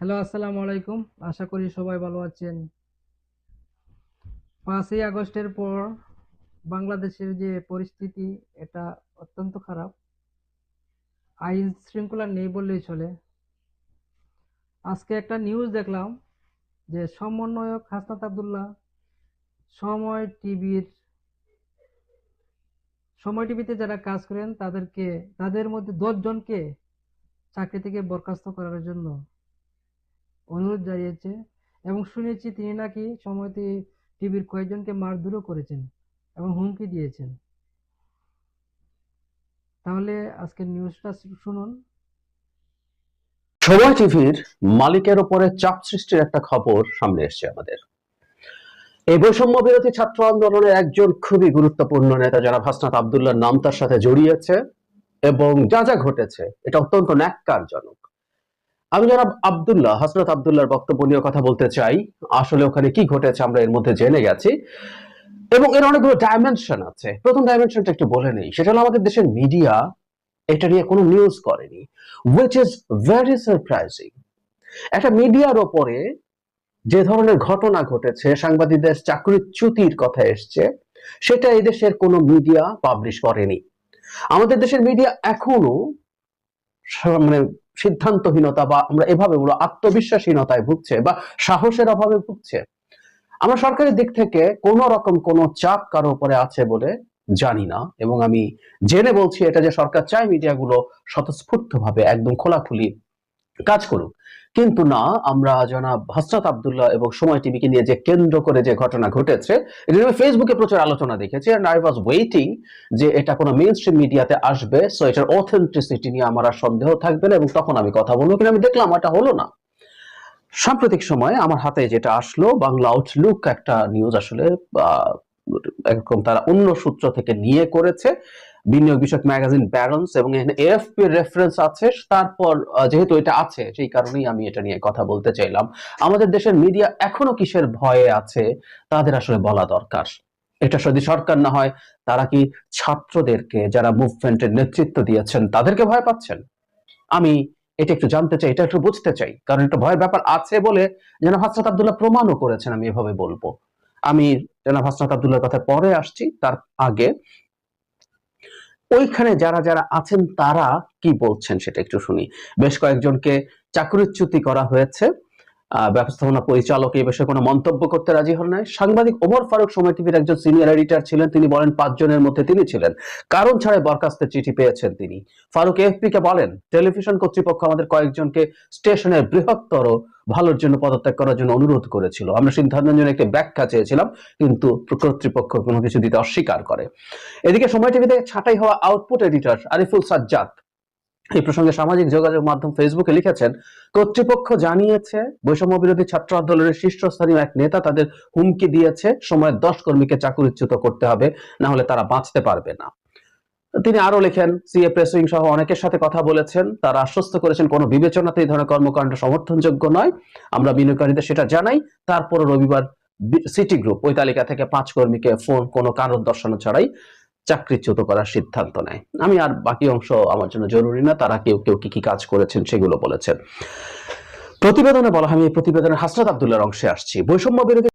Hello, আসসালামু আলাইকুম। আশা করি সবাই ভালো আছেন। পাঁচই আগস্টের পর বাংলাদেশের যে পরিস্থিতি, এটা অত্যন্ত খারাপ। আইন শৃঙ্খলা নেই বললেই চলে। আজকে একটা নিউজ দেখলাম যে সমন্বয়ক হাসনাত আবদুল্লাহ সময় টিভির, সময় টিভিতে যারা কাজ করেন, তাদেরকে, তাদের মধ্যে দশজনকে চাকরি থেকে বরখাস্ত করার জন্য অনুরোধ জানিয়েছে এবং শুনেছি তিনি নাকি সময়তে টিভির কয়েকজনকে মারধরও করেছেন এবং হুমকি দিয়েছেন। তাহলে আজকের নিউজটা শুনুন। সময় টিভির মালিকের ওপরে চাপ সৃষ্টির একটা খবর সামনে এসছে আমাদের। এই বৈষম্য বিরোধী ছাত্র আন্দোলনের একজন খুবই গুরুত্বপূর্ণ নেতা যারা হাসনাত আবদুল্লাহ নাম তার সাথে জড়িয়েছে এবং যা যা ঘটেছে, এটা অত্যন্ত ন্যাক্কারজনক। আমি যারা আবদুল্লাহ হাসনাত আবদুল্লাহর বক্তব্য নিয়ে কথা বলতে চাই। আসলে ওখানে কি ঘটেছে আমরা এর মধ্যে জেনে গেছি। এবং এর অনেকগুলো ডাইমেনশন আছে। প্রথম ডাইমেনশনটা একটু বলে নেই। সেটা হলো আমাদের দেশের মিডিয়া এটা নিয়ে কোনো নিউজ করেনি উইচ ইজ ভেরি সারপ্রাইজিং একটা মিডিয়ার ওপরে যে ধরনের ঘটনা ঘটেছে, সাংবাদিকদের চাকরিচ্যুতির কথা এসছে, সেটা এই দেশের কোনো মিডিয়া পাবলিশ করেনি। আমাদের দেশের মিডিয়া এখনও মানে সিদ্ধান্তহীনতা বা আমরা এভাবে বলব আত্মবিশ্বাসহীনতায় ভুগছে বা সাহসের অভাবে ভুগছে। আমরা সরকারের দিক থেকে কোনো রকম কোনো চাপ কারও উপরে আছে বলে জানি না এবং আমি জেনে বলছি এটা যে সরকার চায় মিডিয়াগুলো স্বতঃস্ফূর্ত ভাবে একদম খোলাখুলি কাজ করুক। কিন্তু না, আমরা জনাব হাসনাত আবদুল্লাহ এবং সময় টিভিকে নিয়ে যে কেন্দ্র করে যে ঘটনা ঘটেছে, এটা আমি ফেসবুকে প্রচুর আলোচনা দেখেছি। এন্ড আই ওয়াজ ওয়েটিং যে এটা কোনো মেইন স্ট্রিম মিডিয়াতে আসবে সো এটার অথেন্টিসিটি নিয়ে আমার আর সন্দেহ থাকবে না এবং তখন আমি কথা বলব কিন্তু আমি দেখলাম, এটা হলো না। সাম্প্রতিক সময়ে আমার হাতে যেটা আসলো, বাংলা আউটলুক একটা নিউজ আসলে এরকম তারা অন্য সূত্র থেকে নিয়ে করেছে। বিনিয়োগ বিষয়ক ম্যাগাজিন ব্যারন্স এবং এখানে এএফপি রেফারেন্স আছে। তারপর যেহেতু এটা আছে, সেই কারণেই আমি এটা নিয়ে কথা বলতে চাইলাম। আমাদের দেশের মিডিয়া এখনও কিসের ভয়ে আছে, তাদের আসলে বলা দরকার। এটা যদি সরকার না হয়, তারা কি ছাত্রদেরকে, যারা মুভমেন্টের নেতৃত্ব দিয়েছেন, তাদেরকে ভয় পাচ্ছেন? আমি এটা একটু জানতে চাই, এটা একটু বুঝতে চাই। কারণ একটা ভয়ের ব্যাপার আছে বলে যেন হাসনাত আবদুল্লাহ প্রমাণও করেছেন, আমি এভাবে বলব। আমি যেন হাসনাত আবদুল্লাহর কথা পরে আসছি, তার আগে ওইখানে যারা যারা আছেন তারা কি বলছেন সেটা একটু শুনি। বেশ কয়েকজনকে চাকরিচ্যুতি করা হয়েছে। ব্যবস্থাপনা পরিচালক এই বিষয়ে কোনো মন্তব্য করতে রাজি হন নাই। সাংবাদিক ওমর ফারুক সময় টিভির একজন সিনিয়র এডিটর ছিলেন, তিনি বলেন পাঁচজনের মধ্যে তিনি ছিলেন। কারণ ছাড়াই বরখাস্তের চিঠি পেয়েছেন তিনি। ফারুক এফপি কে বলেন, টেলিভিশন কর্তৃপক্ষ আমাদের কয়েকজনকে স্টেশনের বৃহত্তর ভালোর জন্য পদত্যাগ করার জন্য অনুরোধ করেছিল। আমরা সিদ্ধান্তের জন্য একটি ব্যাখ্যা চেয়েছিলাম, কিন্তু কর্তৃপক্ষ কোনো কিছু দিতে অস্বীকার করে। এদিকে সময় টিভিতে ছাঁটাই হওয়া আউটপুট এডিটর আরিফুল সাজ্জাদ এই প্রসঙ্গে সামাজিক যোগাযোগ মাধ্যম ফেসবুকে লিখেছেন, কর্তৃপক্ষ জানিয়েছে বৈষম্য বিরোধী ছাত্র আন্দোলনের শীর্ষস্থানীয় এক নেতা তাদের হুমকি দিয়েছে, সময়ের দশ কর্মীকে চাকুরিচ্যুত করতে হবে, না হলে তারা বাঁচতে পারবে না। তিনি আরও লেখেন, সিএ প্রেসুইং সহ অনেকের সাথে কথা বলেছেন, তারা আশ্বস্ত করেছেন কোনো বিবেচনাতে এই ধরনের কর্মকাণ্ড সমর্থনযোগ্য নয়। আমরা বিনিয়োগকারীদের সেটা জানাই তারপর রবিবার সিটি গ্রুপ ওই তালিকা থেকে পাঁচ কর্মীকে ফোন কোনো কারণ দর্শানো ছাড়াই চাকরিচ্যুত করার সিদ্ধান্ত নেয়। আমি আর বাকি অংশ আমার জন্য জরুরি না, তারা কেউ কেউ কি কি কাজ করেছেন সেগুলো বলেছেন। প্রতিবেদনে বলা হয়, আমি এই প্রতিবেদনের হাসরাত আবদুল্লার অংশে আসছি। বৈষম্য বিরোধী